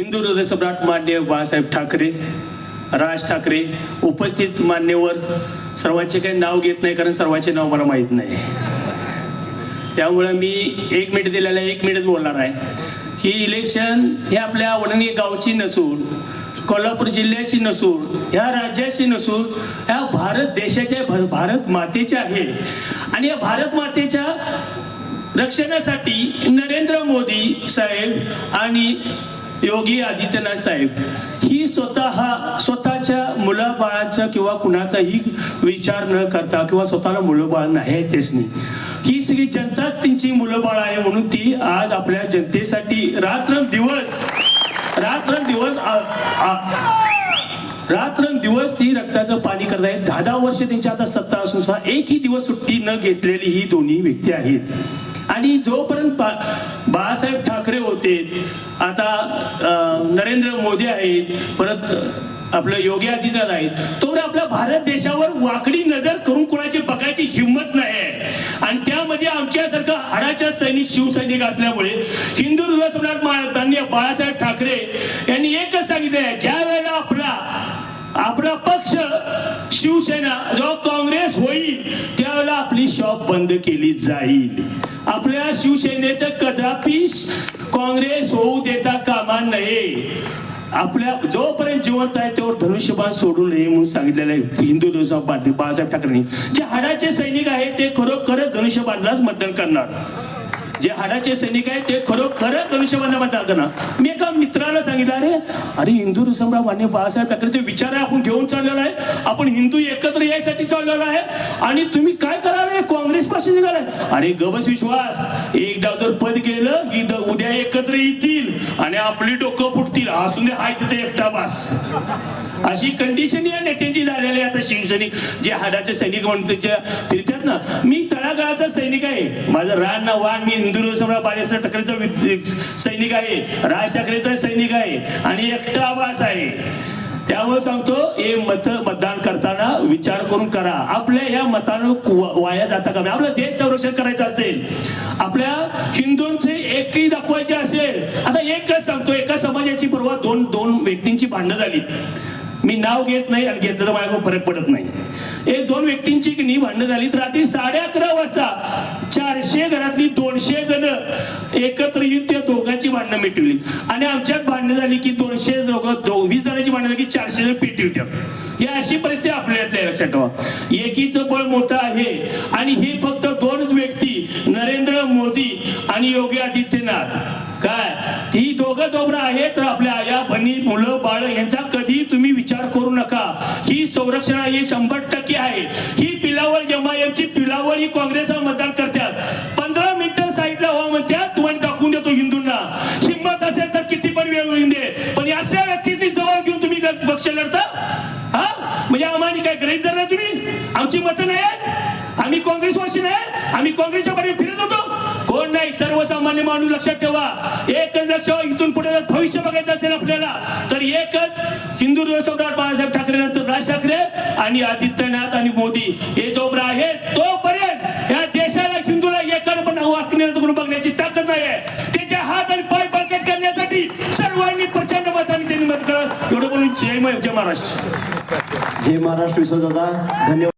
हिंदू हृदय सम्राट मान्य बाळासाहेब ठाकरे राज ठाकरे उपस्थित मान्यवर सर्वांचे काही नाव घेत नाही कारण सर्वांचे नाव मला माहीत नाही. त्यामुळं मी एक मिनिट दिलेलं एक मिनिटच बोलणार आहे. ही इलेक्शन हे आपल्या वडणी गावची नसून कोल्हापूर जिल्ह्याची नसून ह्या राज्याची नसून ह्या भारत देशाच्या भर भारत मातेचे आहे. आणि या भारत मातेच्या रक्षणासाठी नरेंद्र मोदी साहेब आणि योगी आदित्यनाथ साहेब ही स्वतः स्वतःच्या मुलाबाळांचा किंवा कुणाचाही विचार न करता किंवा स्वतःला मुलं बाळ नाही तेच नाही. ही सगळी जनताच त्यांची मुलं बाळ आहे म्हणून ती आज आपल्या जनतेसाठी रात्र दिवस रात्र दिवस रात्र दिवस ती रक्ताचं पाणी करत आहेत. दहा दहा वर्ष त्यांच्या आता सत्ता असून सुद्धा एकही दिवस सुट्टी न घेतलेली ही दोन्ही व्यक्ती आहेत. आणि जोपर्यंत बाळासाहेब ठाकरे होते आता नरेंद्र मोदी आहेत परत आपलं योगी आदित्यनाथ आहेत तेवढे आपल्या भारत देशावर वाकडी नजर करून कोणाची बघायची हिंमत नाही आहे. आणि त्यामध्ये आमच्यासारखं हाडाच्या सैनिक शिवसैनिक असल्यामुळे हिंदू हृदय सम्राट महाराजांनी बाळासाहेब ठाकरे यांनी एकच सांगितलंय ज्या वेळेला आपला आपला पक्ष शिवसेना जेव्हा काँग्रेस होईल त्यावेळेला आपली शॉप बंद केली जाईल. आपल्या शिवसेनेचं कदापि काँग्रेस होऊ देता कामा नये. आपल्या जोपर्यंत जिवंत आहे तेव्हा धनुष्यबाण सोडू नये म्हणून सांगितलेलं आहे हिंदू दिवसा पाटील बाळासाहेब ठाकरेंनी. जे हाडाचे सैनिक आहेत ते खरोखरच धनुष्यबाणलाच मतदान करणार. जे हाडाचे सैनिक आहेत ते खरोखर धनुष्यबाणला मतदान मी एका मित्राला सांगितलं अरे अरे हिंदू सम्राट मान्य बाळासाहेब ठाकरेचे विचार आहे आपण घेऊन चाललेला आहे. आपण हिंदू एकत्र यायसाठी चाललेलो आहे. आणि तुम्ही काय कराल? काँग्रेस पाशी निघालाय. अरे गबस विश्वास. एकदा जर पद गेलं ही उद्या एकत्र येतील. आणि आपली डोकं फुट असून दे हाय तिथे एकटा बास. अशी कंडिशन या नेत्यांची झालेली आहे आता शिवसैनिक. जे हाडाचे सैनिक म्हणून तिरत्यात ना मी तळागाळाचा सैनिक आहे. माझं रान ना वान मी इंदुर सम्राट बाळासाहेब ठाकरेचा सैनिक आहे. राज ठाकरेचा सैनिक आहे. आणि एकटा बास आहे. सांगतो हे मत मतदान करताना विचार करून करा. आपल्या या मतानं वाया जाता का आपलं देश संरक्षण करायचं असेल आपल्या हिंदूंचे एकही दाखवायचे असेल आता एकच सांगतो एका समाजाची परवा दोन दोन व्यक्तींची भांडणं झाली मी नाव घेत नाही आणि घेतलं तर माझ्या फरक पडत नाही. एक दोन व्यक्तींची की नाही भांडणं झाली तर रात्री साडे अकरा वाजता चारशे घरातली दोनशे जण एकत्र येऊन भांडणं मिटवली. आणि आमच्यात भांडणं झाली की दोनशे लोक वीस जणांची भांडणं झाली की चारशे जण पेटी होत्यात ही अशी परिस्थिती आपल्यातल्या लक्षात ठेवा हो. एकीचं बळ मोठं आहे आणि हे फक्त दोनच व्यक्ती नरेंद्र मोदी आणि योगी आदित्यनाथ. काय? ही दोघं जोबरा आहेत तर आपल्या आया बहिणी मुलं बाळ यांचा कधी तुम्ही विचार करू नका. ही संरक्षण ही शंभर टक्के आहे. ही पिलावळ एमआयएमची पिलावळ ही काँग्रेसला मतदान करतात पंधरा मिनिटं साईडला व्हा म्हणतात तुम्हाला दाखवून देतो हिंदूंना हिंमत असेल तर किती पण वेळ होईल दे पण अशा व्यक्तींनी जवळ घेऊन तुम्ही ल- पक्ष लढता हा म्हणजे आम्हाला काय गरज धरला तुम्ही आमची मतं नाही. आम्ही काँग्रेसवासी नाही. आम्ही काँग्रेसच्या पाठी फिरत होतो. कोण नाही? सर्वसामान्य माणूस लक्षात ठेवा. एकच लक्ष इथून पुढे जर भविष्य बघायचं असेल आपल्याला तर एकच हिंदू सम्राट बाळासाहेब ठाकरे नंतर राज ठाकरे आणि आदित्यनाथ आणि मोदी. हे जोबरा आहे तोपर्यंत या देशाला हिंदूला एकानं पण वाकण्याचं करून बघण्याची ताकद नाही आहे. त्याच्या हात आणि पाय बळकट करण्यासाठी सर्वांनी प्रचंड मताने त्यांनी मत करा एवढं बोलून जय जय महाराष्ट्र. जय महाराष्ट्र विश्वदादा. धन्यवाद.